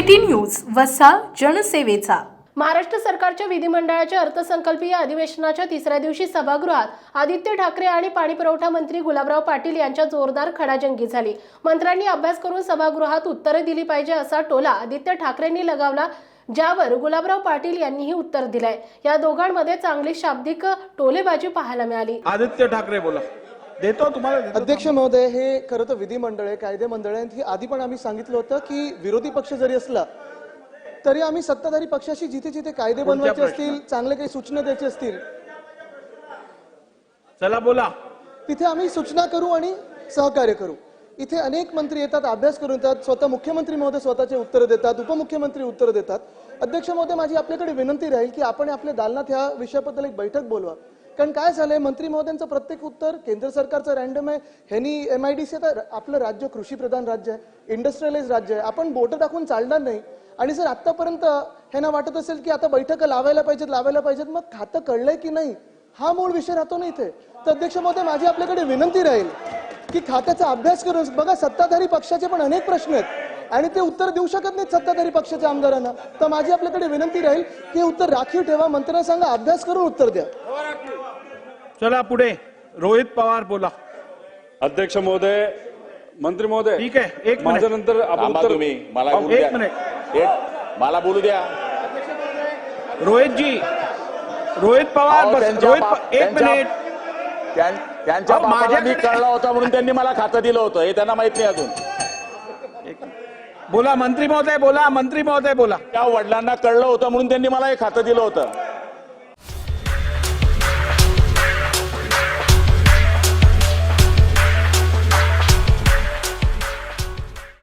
City news वसा जनसेवेचा. महाराष्ट्र सरकारच्या विधिमंडळाच्या अर्थसंकल्पीय अधिवेशनाच्या तिसऱ्या दिवशी सभागृहात आदित्य ठाकरे आणि पाणीपुरवठा मंत्री गुलाबराव पाटील यांच्या जोरदार खडाजंगी झाली. मंत्र्यांनी अभ्यास करून सभागृहात उत्तरे दिली पाहिजे असा टोला आदित्य ठाकरेंनी लगावला ज्यावर गुलाबराव पाटील यांनीही उत्तर दिलंय. या दोघांमध्ये चांगली शाब्दिक टोलेबाजी पाहायला मिळाली. आदित्य ठाकरे बोला. देतो तुम्हाला. अध्यक्ष महोदय हे खरं तर विधिमंडळ आहे कायदे मंडळ आहे. ही आधी पण आम्ही सांगितलं होतं की विरोधी पक्ष जरी असला तरी आम्ही सत्ताधारी पक्षाशी जिथे जिथे कायदे बनवायचे. असतील चांगले काही सूचना द्यायचे असतील चला बोला. तिथे आम्ही सूचना करू आणि सहकार्य करू. इथे अनेक मंत्री येतात अभ्यास करून येतात स्वतः मुख्यमंत्री महोदय स्वतःचे उत्तर देतात उपमुख्यमंत्री उत्तर देतात. अध्यक्ष महोदय माझी आपल्याकडे विनंती राहील की आपण आपल्या दालनात ह्या विषयाबद्दल एक बैठक बोलवा. कारण काय झालंय मंत्री महोदयांचं प्रत्येक उत्तर केंद्र सरकारचं रँडम आहे. ह्यांनी एम आय डी सी आता आपलं राज्य कृषी प्रधान राज्य आहे इंडस्ट्रियलाइज राज्य आहे. आपण बोटं टाकून चालणार नाही. आणि सर आतापर्यंत ह्यांना वाटत असेल की आता बैठका लावायला पाहिजेत लावायला पाहिजेत मग खातं कळलंय की नाही? हा मूळ विषय राहतो ना इथे. तर अध्यक्ष महोदय माझी आपल्याकडे विनंती राहील की खात्याचा अभ्यास करून बघा सत्ताधारी पक्षाचे पण अनेक प्रश्न आहेत. आणि ते उत्तर देऊ शकत नाहीत सत्ताधारी पक्षाच्या आमदारांना. तर माझी आपल्याकडे विनंती राहील की हे उत्तर राखीव ठेवा मंत्र्यांना सांगा अभ्यास करून उत्तर द्या. हो, चला पुढे. रोहित पवार बोला. अध्यक्ष महोदय मंत्री महोदय. ठीक आहे, एक मिनिट. माझ्या नंतर आपण थांबा उत्तर तुम्ही मला बोलू एक द्या. मिनिट. एक मला बोलू द्या. रोहित जी रोहित पवार अहो, बस त्यांच्या रोहित बाप- प- एक त्यांच्या- मिनिट. त्यां- त्यांच्या अहो, बापाला मी माझ्याकडे- कळला होता म्हणून त्यांनी मला खातं दिलं होतं. हे त्यांना माहीत नाही अजून. बोला मंत्री महोदय बोला मंत्री महोदय बोला. त्या वडिलांना कळलं होतं म्हणून त्यांनी मला हे खातं दिलं होतं.